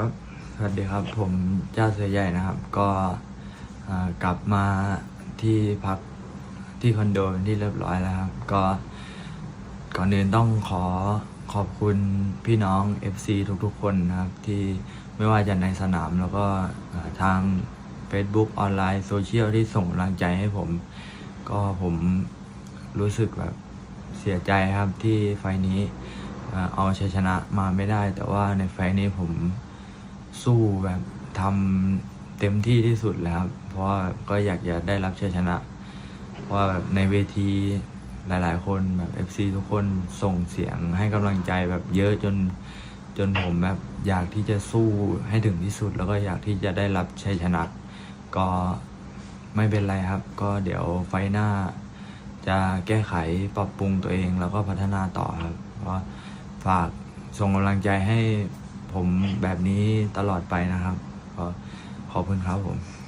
ครับ สวัสดีครับ ผมเจ้าเสือใหญ่นะครับ ก็กลับมาที่พักที่คอนโดเป็นที่เรียบร้อยแล้วครับ ก็ก่อนอื่นต้องขอขอบคุณพี่น้อง FC ทุกๆ คนนะครับ ที่ไม่ว่าจะในสนามแล้วก็ทาง Facebook ออนไลน์โซเชียลที่ส่งกำลังใจให้ผม ก็ผมรู้สึกแบบเสียใจครับที่ไฟล์นี้เอาชัยชนะมาไม่ได้ แต่ว่าในไฟล์นี้ผม สู้แบบทำเต็มที่ที่สุดแล้วครับ เพราะว่าก็อยากจะได้รับชัยชนะ เพราะว่าแบบในเวทีหลายๆ คนแบบ FC ทุกคนส่งเสียงให้กำลังใจแบบเยอะจนจนผมแบบอยากที่จะสู้ให้ถึงที่สุด แล้วก็อยากที่จะได้รับชัยชนะ ก็ไม่เป็นไรครับ ก็เดี๋ยวไฟหน้า จะแก้ไขปรับปรุงตัวเองแล้วก็พัฒนาต่อครับก็ฝากส่งกำลังใจให้ ผมแบบนี้ตลอดไปนะครับขอขอบคุณครับผม